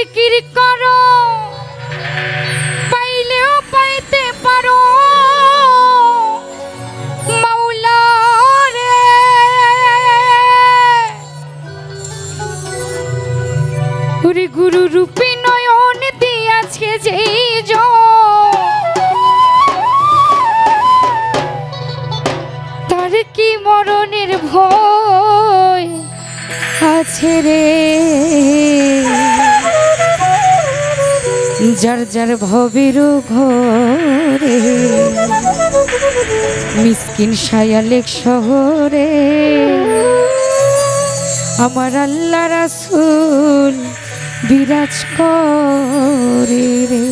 জিকির করো। পাইলেও পাইতে পারো। মাওলা রে। গুরু রূপে নয়ন দিয়াছে যে তার কি মরণের ভয় আছে রে? যার যার ভবের ঘরে। মিসকিন সায়ালেক শহরে। আমার আল্লাহ রাসুল বিরাজ করে রে।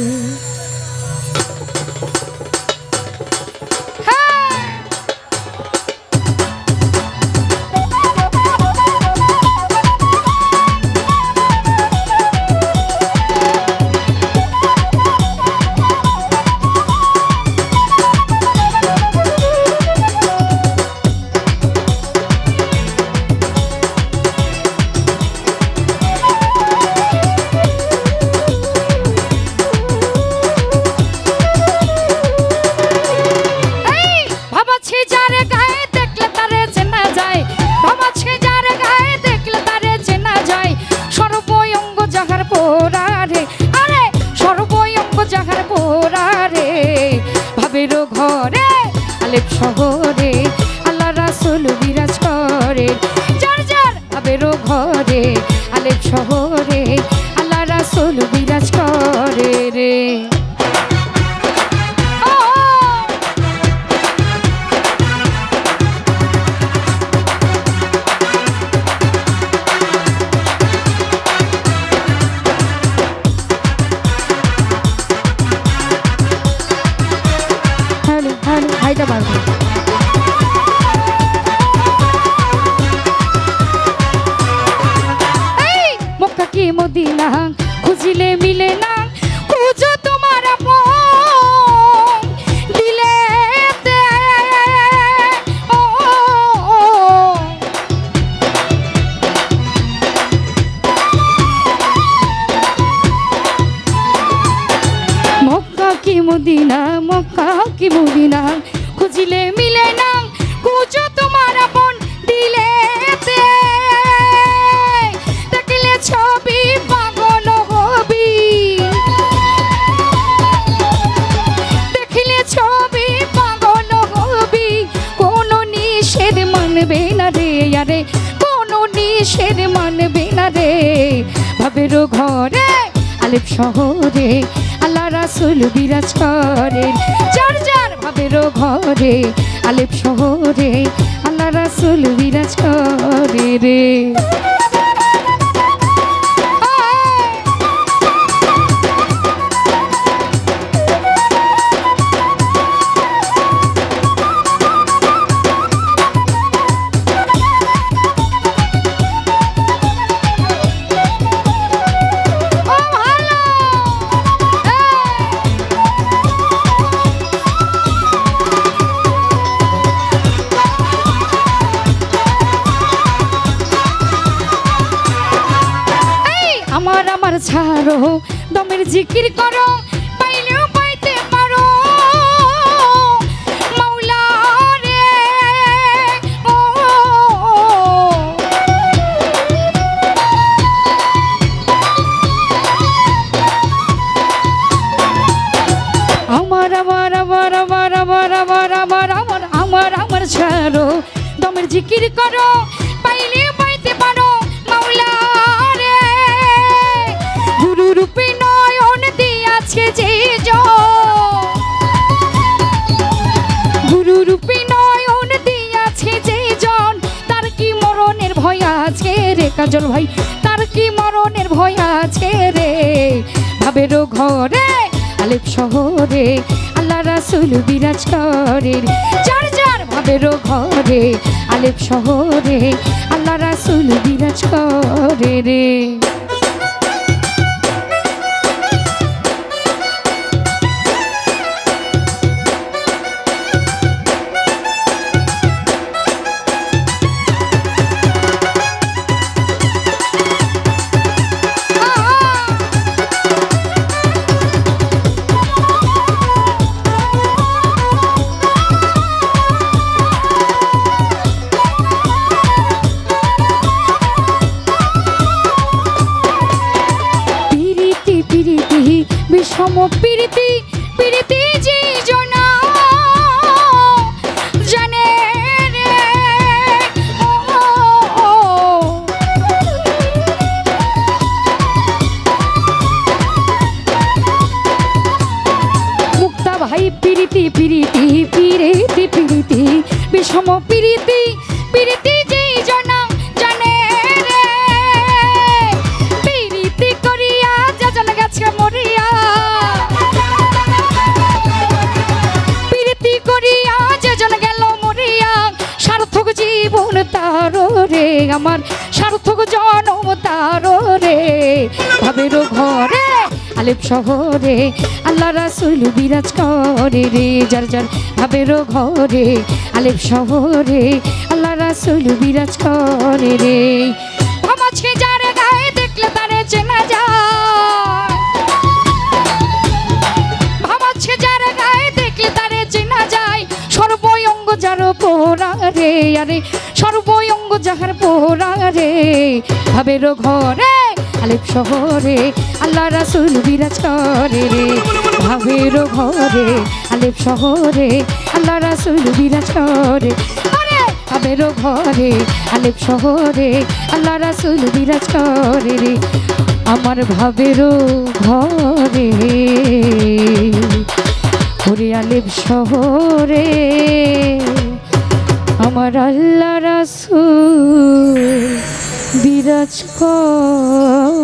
শহরে আল্লাহ রাসুল বিরাজ করে। যার যার আবেরো ঘরে আলেপ শহরে Tchau. ভাবের ঘরে, আলেপ শহরে, আল্লাহ রাসুল বিরাজ করেন যার যার ভাবের ঘরে, আলেপ শহরে, আল্লাহ রাসুল বিরাজ করে রে। এই আমার ছাড়ো, দমের জিকির করো, পাইলেও পাইতে পারো মাওলা রে। আমার আমার আমার আমার আমার আমার আমার আমার আমার আমার ছাড়ো, দমের জিকির করো কাজল ভাই, তার কি মরণের ভয় আছে রে? ভাবের ঘরে, আলেপ শহরে, আল্লাহ রাসুল বিরাজ করে। চার যার ভাবের ঘরে, আলেপ শহরে, আল্লাহ রাসুল বিরাজ করে রে। প্রীতি প্রীতি যে জনা জানে রে। মুক্তা পিরিতি পিরিতি পিরিতি পিরিতি বিষম পিরিতি আমার সার্থক জনম রে। ভাবের ঘরে, আলেপ শহরে, আল্লাহ রাসুল বিরাজ করে রে। যার যার ভাবের ঘরে, আলেপ শহরে, আল্লাহ রাসুল বিরাজ করে রে। গায়ে দেখলে তারে চেনা যায়। দেখলে চেনা যায়। যার পোড়া রে আরে সর্বয়ঙ্গ যাহার পোড়া রে, ভাবের ঘরে, আলেপ শহরে, আল্লাহ রাসুল বিরাজ করে রে। ভাবের ঘরে, আলেপ শহরে, আল্লাহ রাসুল বিরাজ করে। ভাবের ঘরে, আলেপ শহরে, আল্লাহ রাসুল বিরাজ করে রে। আমার ভাবেরও ঘরে, ওরে আলেপ শহরে। আমার আল্লাহ রাসুল বিরাজ করে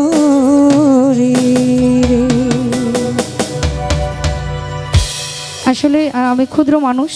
আসলে আমি ক্ষুদ্র মানুষ